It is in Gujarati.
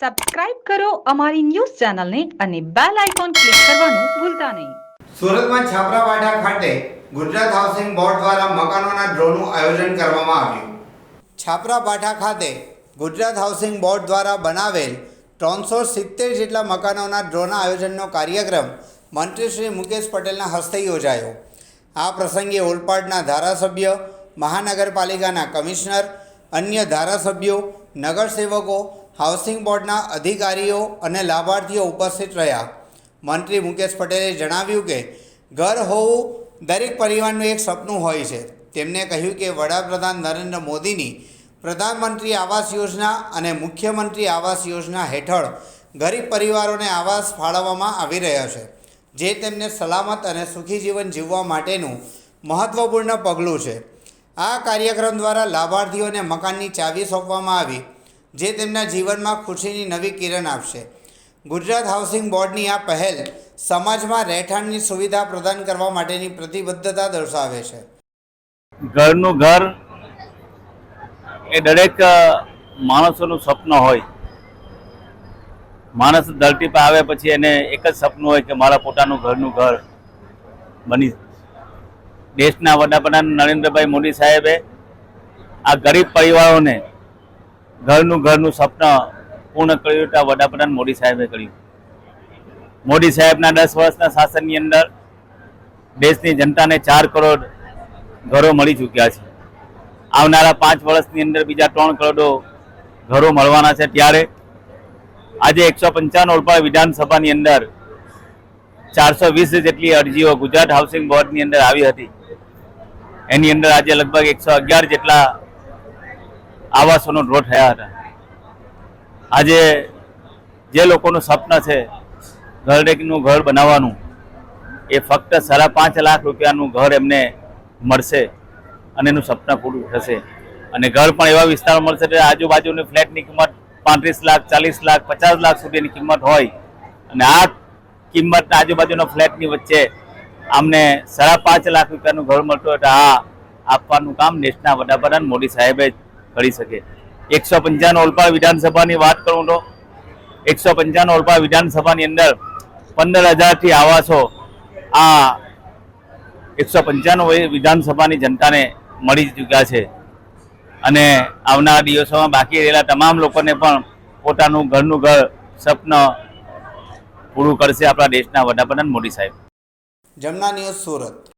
સબસ્ક્રાઇબ કરો અમારી ન્યૂઝ ચેનલને અને બેલ આઇકોન ક્લિક કરવાનું ભૂલતા નહીં. સુરતમાં છાપરાવાડા ખાતે ગુજરાત હાઉસિંગ બોર્ડ દ્વારા મકાનોના ડ્રોનું આયોજન કરવામાં આવ્યું. છાપરાબાઠા ખાતે ગુજરાત હાઉસિંગ બોર્ડ દ્વારા બનાવેલ ત્રણસો સિત્તેર જેટલા મકાનોના ડ્રોના આયોજનનો કાર્યક્રમ મંત્રી શ્રી મુકેશ પટેલના હસ્તે યોજાયો. આ પ્રસંગે ઓલપાડના ધારાસભ્ય, મહાનગરપાલિકાના કમિશનર, અન્ય ધારાસભ્યો, નગરસેવકો હાઉસિંગ બોર્ડના અધિકારીઓ અને લાભાર્થીઓ ઉપસ્થિત રહ્યા. મંત્રી મુકેશ પટેલે જણાવ્યું કે, ઘર હોવું દરેક પરિવારનું એક સપનું હોય છે. તેમણે કહ્યું કે, વડાપ્રધાન નરેન્દ્ર મોદીની પ્રધાનમંત્રી આવાસ યોજના અને મુખ્યમંત્રી આવાસ યોજના હેઠળ ગરીબ પરિવારોને આવાસ ફાળવવામાં આવી રહ્યા છે, જે તેમને સલામત અને સુખી જીવન જીવવા માટેનું મહત્ત્વપૂર્ણ પગલું છે. આ કાર્યક્રમ દ્વારા લાભાર્થીઓને મકાનની ચાવી સોંપવામાં આવી જે તેમના જીવનમાં ખુશીની નવી કિરણ આપશે. ગુજરાત હાઉસિંગ બોર્ડની આ પહેલ સમાજમાં રહેઠાણની સુવિધા પ્રદાન કરવા માટેની પ્રતિબદ્ધતા દર્શાવે છે. ઘરનું ઘર એ દરેક માણસોનું સ્વપ્ન હોય. માણસ ધરતી પર આવે પછી એને એક જ સપનું હોય કે મારા પોતાનું ઘરનું ઘર બની દેશના વડાપ્રધાન નરેન્દ્રભાઈ મોદી સાહેબે આ ગરીબ પરિવારોને ઘરનું ઘરનું સપન પૂર્ણ કર્યું હતા વડાપ્રધાન મોદી સાહેબે કર્યું. મોદી સાહેબના દસ વર્ષના શાસનની અંદર દેશની જનતાને ચાર કરોડ ઘરો મળી ચૂક્યા છે. આવનારા પાંચ વર્ષની અંદર બીજા ત્રણ કરોડો ઘરો મળવાના છે ત્યારે આજે એકસો પંચાવન ઓળપાડ વિધાનસભાની અંદર ચારસો વીસ જેટલી અરજીઓ ગુજરાત હાઉસિંગ બોર્ડની અંદર આવી હતી. એની અંદર આજે લગભગ એકસો અગિયાર જેટલા આવાસોનો ડ્રો થયા હતા આજે જે લોકોનું સ્વપ્ન છે ઘરનું ઘર બનાવવાનું, એ ફક્ત સાડા પાંચ લાખ રૂપિયાનું ઘર એમને મળશે અને એનું સપના પૂરું થશે. અને ઘર પણ એવા વિસ્તારમાં મળશે કે આજુબાજુની ફ્લેટની કિંમત પાંત્રીસ લાખ, ચાલીસ લાખ, પચાસ લાખ સુધીની કિંમત હોય. અને આ કિંમતના આજુબાજુના ફ્લેટની વચ્ચે આમને સાડા પાંચ લાખ રૂપિયાનું ઘર મળતું તો આ આપવાનું કામ દેશના વડાપ્રધાન મોદી સાહેબે કરી શકે. એકસો પંચાણું ઓલપાડ વિધાનસભાની વાત કરું તો, એકસો પંચાણું ઓલપાડ વિધાનસભાની અંદર પંદર હજારથી આવાસો આ એકસો પંચાણું વિધાનસભાની જનતાને મળી ચૂક્યા છે. અને આવનારા દિવસોમાં બાકી રહેલા તમામ લોકોને પણ પોતાનું ઘરનું ઘર સ્વપ્ન પૂરું કરશે આપણા દેશના વડાપ્રધાન મોદી સાહેબ. જમના સુરત.